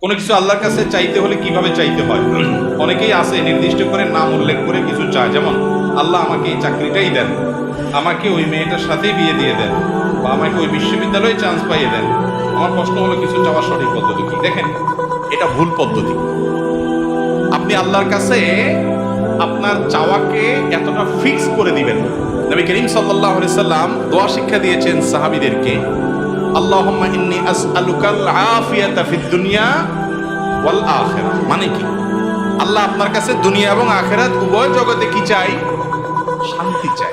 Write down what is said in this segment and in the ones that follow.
কোনো কিছু আল্লাহর কাছে চাইতে হলে কীভাবে চাইতে হয়? অনেকেই আছে নির্দিষ্ট করে নাম উল্লেখ করে কিছু চায়। যেমন, আল্লাহ আমাকে এই চাকরিটাই দেন। আমাকে ওই মেয়েটার সাথেই বিয়ে দিয়ে দেন বা আমাকে ওই বিশ্ববিদ্যালয়ে চান্স পাইয়ে দেন। আমার প্রশ্ন হলো, কিছু চাওয়ার সঠিক পদ্ধতি কি? দেখেন, এটা ভুল পদ্ধতি। আপনি আল্লাহর কাছে আপনার চাওয়াকে এতটা ফিক্স করে দিবেন। নবী করিম আলাইহি সাল্লাম দোয়া শিক্ষা দিয়েছেন সাহাবীদেরকে। আল্লাহুম্মা ইন্নী আসআলুকাল আফিয়াতা ফিদ দুনিয়া ওয়াল আখিরাহ। মানে কি? আল্লাহ আপনার কাছে দুনিয়া এবং আখেরাত উভয় জগতে কি চাই? শান্তি চাই।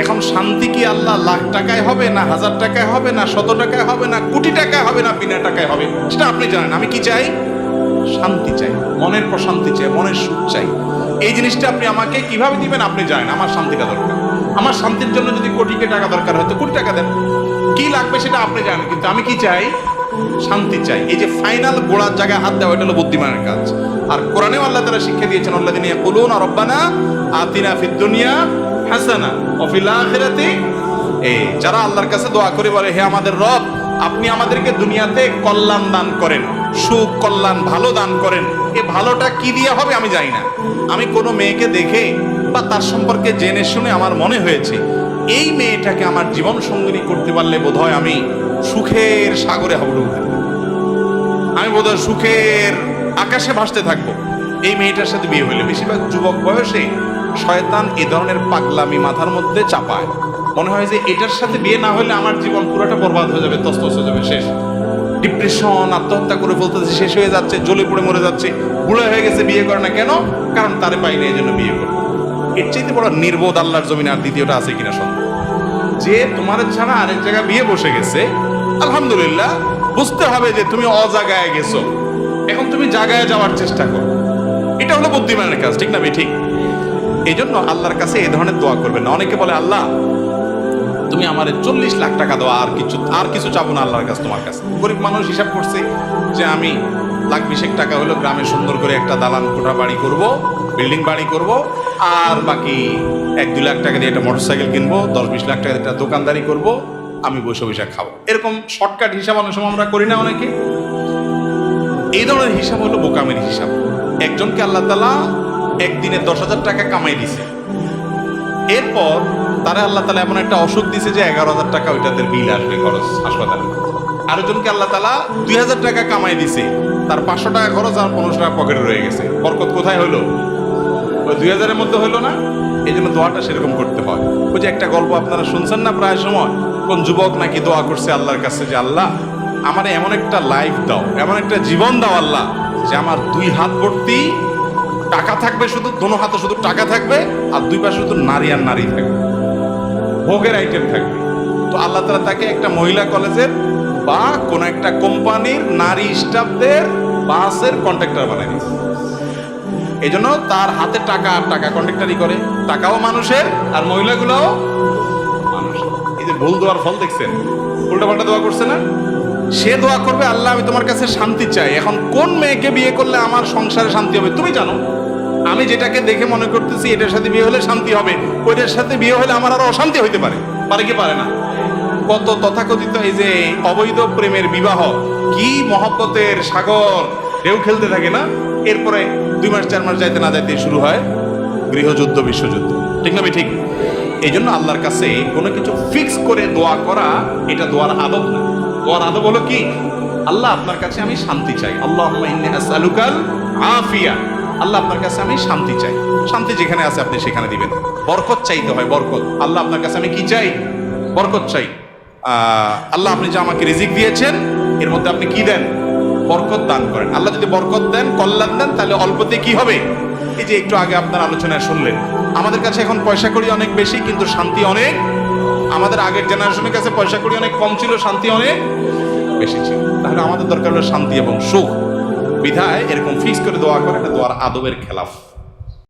এখন শান্তি কি আল্লাহ লাখ টাকায় হবে না হাজার টাকায় হবে না শত টাকায় হবে না কোটি টাকায় হবে না বিনা টাকায় হবে? সেটা আপনি জানেন। আমি কি চাই? শান্তি চাই। মনের প্রশান্তি চাই, মনের সুখ চাই। এই জিনিসটা আপনি আমাকে কীভাবে দিবেন আপনি জানেন। আমার শান্তিটা দরকার। আমার শান্তির জন্য যদি কোটিকে টাকা দরকার হয়, তো কোটি টাকা দেন। কি লাগবে সেটা আপনি জানেন, কিন্তু আমি কি চাই? শান্তি চাই। এই যে ফাইনাল গোড়ার জায়গায় হাত দেওয়া, এটা হলো বুদ্ধিমানের কাজ। আর কোরআনেও আল্লাহ তারা শিক্ষা দিয়েছেন আল্লাহ দিন বলুন রব্বানা আতিনা ফিদ দুনিয়া হাসানা অফিলা ফিল আখিরাতি। এই, যারা আল্লাহর কাছে দোয়া করে বলে, হে আমাদের রব, আপনি আমাদেরকে দুনিয়াতে কল্যাণ দান করেন, সুখ কল্যাণ ভালো দান করেন। এ ভালোটা কি দিয়ে হবে আমি জানি না। আমি কোনো মেয়েকে দেখে বা তার সম্পর্কে জেনে শুনে আমার মনে হয়েছে এই মেয়েটাকে আমার জীবন সঙ্গিনী করতে পারলে বোধহয় আমি সুখের সাগরে হাবুডুবু পারব। আমি বোধহয় সুখের আকাশে ভাসতে থাকব। এই মেয়েটার সাথে বিয়ে হইলে বেশিরভাগ যুবক বয়সে শয়তান এ ধরনের পাগলামি মাথার মধ্যে চাপায়। মনে হয় যে এটার সাথে বিয়ে না হলে আমার জীবন পুরোটা বরবাদ হয়ে যাবে তস্তস হয়ে যাবে, শেষ। ডিপ্রেশন আত্মহত্যা করে ফেলতেছে, শেষ হয়ে যাচ্ছে, জ্বলে পড়ে মরে যাচ্ছে, বুড়ো হয়ে গেছে, বিয়ে করে না কেন? কারণ তারে পাইনি এই জন্য বিয়ে করে এর চাইতে বড় নির্বোধ আল্লাহর জমিন আর দ্বিতীয়টা আছে কিনা সন্দেহ? যে তোমার ছাড়া আরেক জায়গায় বিয়ে বসে গেছে, আলহামদুলিল্লাহ, বুঝতে হবে যে তুমি অজাগায় গেছো। এখন তুমি জাগায় যাওয়ার চেষ্টা করো। এটা হলো বুদ্ধিমানের কাজ, ঠিক না ঠিক। এই জন্য আল্লাহর কাছে এই ধরনের দোয়া করবেন না। অনেকে বলে, আল্লাহ, তুমি আমার চল্লিশ লাখ টাকা দাও, আর কিছু আর কিছু চাবো না আল্লাহর কাছে তোমার কাছে। গরিব মানুষ হিসাব করছে যে, আমি লাখ বিশেক টাকা হলো গ্রামে সুন্দর করে একটা দালান কোঠা বাড়ি করব, বিল্ডিং বাড়ি করব আর বাকি এক দু লাখ টাকা দিয়ে একটা মোটরসাইকেল কিনবো, দশ বিশ লাখ টাকা দিয়ে একটা দোকানদারি করব, আমি বসে বসে খাব। এরকম শর্টকাট হিসাব অনেক সময় আমরা করি না অনেকে। এই ধরনের হিসাব হলো বোকামের হিসাব। একজনকে আল্লাহ তালা একদিনে দশ হাজার টাকা কামাই দিছে। এরপর তারা আল্লাহ তালা এমন একটা অসুখ দিছে যে এগারো হাজার টাকা ওইটাদের বিল আসবে খরচ হাসপাতালে। আরেকজনকে আল্লাহ তালা দুই হাজার টাকা কামাই দিছে। তার পাঁচশো টাকা খরচ আর পনেরোশো টাকা পকেটে রয়ে গেছে। বরকত কোথায় হলো? ওই দুই হাজারের মধ্যে হলো না? এই জন্য দোয়াটা সেরকম করতে হয়। ওই যে একটা গল্প আপনারা শুনছেন না প্রায় সময়? কোন যুবক নাকি দোয়া করছে আল্লাহর কাছে যে, আল্লাহ, আমার এমন একটা লাইফ দাও, এমন একটা জীবন দাও আল্লাহ, যে আমার দুই হাত ভর্তি টাকা থাকবে শুধু, দোনো হাতে শুধু টাকা থাকবে, আর দুই পাশে শুধু নারী আর নারী থাকবে। ভোগের আইটেম থাকবে। তো আল্লাহ তালা তাকে একটা মহিলা কলেজের বা কোন একটা কোম্পানির নারী স্টাফদের বাসের কন্ট্রাক্টর বানাই এই জন্য তার হাতে টাকা আর টাকা কন্ট্রাক্টারই করে। টাকাও মানুষের, আর মহিলাগুলোও মানুষের। এই যে ভুল দোয়ার ফল দেখছেন উল্টা পাল্টা দোয়া করছে না? সে দোয়া করবে, আল্লাহ, আমি তোমার কাছে শান্তি চাই। এখন কোন মেয়েকে বিয়ে করলে আমার সংসারে শান্তি হবে? তুমি জানো, আমি যেটাকে দেখে মনে করতেছি, এটার সাথে বিয়ে হলে শান্তি হবে। ওইটার সাথে বিয়ে হলে আমার আরও অশান্তি হইতে পারে। পারে কি পারে না? কত তথাকথিত এই যে অবৈধ প্রেমের বিবাহ, কি মহব্বতের সাগর, ঢেউ খেলতে থাকে না? এরপরে দুই মাস, চার মাস যাইতে না যাইতে শুরু হয় গৃহযুদ্ধ, বিশ্বযুদ্ধ। ঠিক না ঠিক। এই জন্য আল্লাহর কাছে কোনো কিছু ফিক্স করে দোয়া করা, এটা দোয়ার আদব না দোয়ার আদব হলো কি? আল্লাহ আপনার কাছে আমি শান্তি চাই। আল্লাহ আলুকাল আফিয়া। আল্লাহ আপনার কাছে আমি শান্তি চাই। শান্তি যেখানে আছে আপনি সেখানে দিবেন। বরকত চাইতে হয়, বরকত। আল্লাহ আপনার কাছে আমি কি চাই? বরকত চাই। আল্লাহ আপনি যে আমাকে রিজিক দিয়েছেন, এর মধ্যে আপনি কি দেন? বরকত দান করেন। আল্লাহ যদি বরকত দেন, কল্যাণ দেন, তাহলে অল্পতে কি হবে? এই যে একটু আগে আপনার আলোচনায় শুনলেন। আমাদের কাছে এখন পয়সা করি অনেক বেশি, কিন্তু শান্তি অনেক। আমাদের আগের জেনারেশনের কাছে পয়সা করি অনেক কম ছিল, শান্তি অনেক বেশি ছিল। তাহলে আমাদের দরকার হলো শান্তি এবং সুখ। বিধায় এরকম ফিক্স করে দোয়া করে, এটা দোয়ার আদবের খেলাফ।